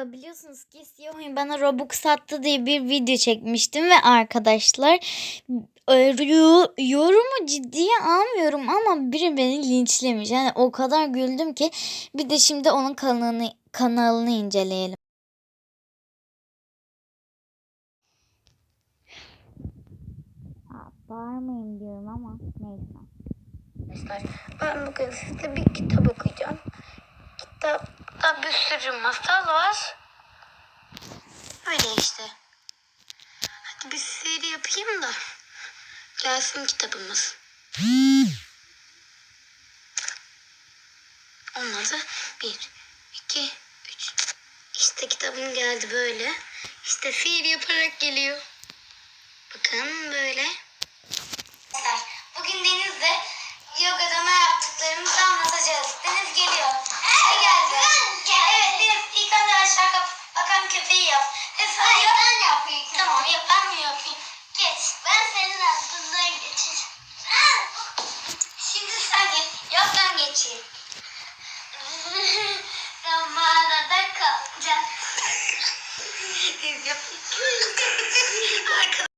Merhaba biliyorsunuz ki siyah oyun bana Robux sattı diye bir video çekmiştim ve arkadaşlar e, yo- yorumu ciddiye almıyorum ama biri beni linçlemiş. Yani o kadar güldüm ki bir de şimdi onun kanalını kanalını inceleyelim. Bağırmayın diyorum ama neyse. Arkadaşlar ben bugün size bir kitap okuyacağım. Sürü masal var. Öyle işte. Hadi bir seri yapayım da gelsin kitabımız. Olmadı. Bir, iki, üç. İşte kitabım geldi böyle. İşte fiil yaparak geliyor. Bakın böyle. Bugün Deniz'le yogada ne yaptıklarımızı anlatacağız. Yap. Hadi yap. Ben yapayım. Tamam yap ben mi yapayım? Geç. Ben senin altından geçeceğim. Şimdi sen geç. Yap ben geçeyim. Yap. Arkadaşlar.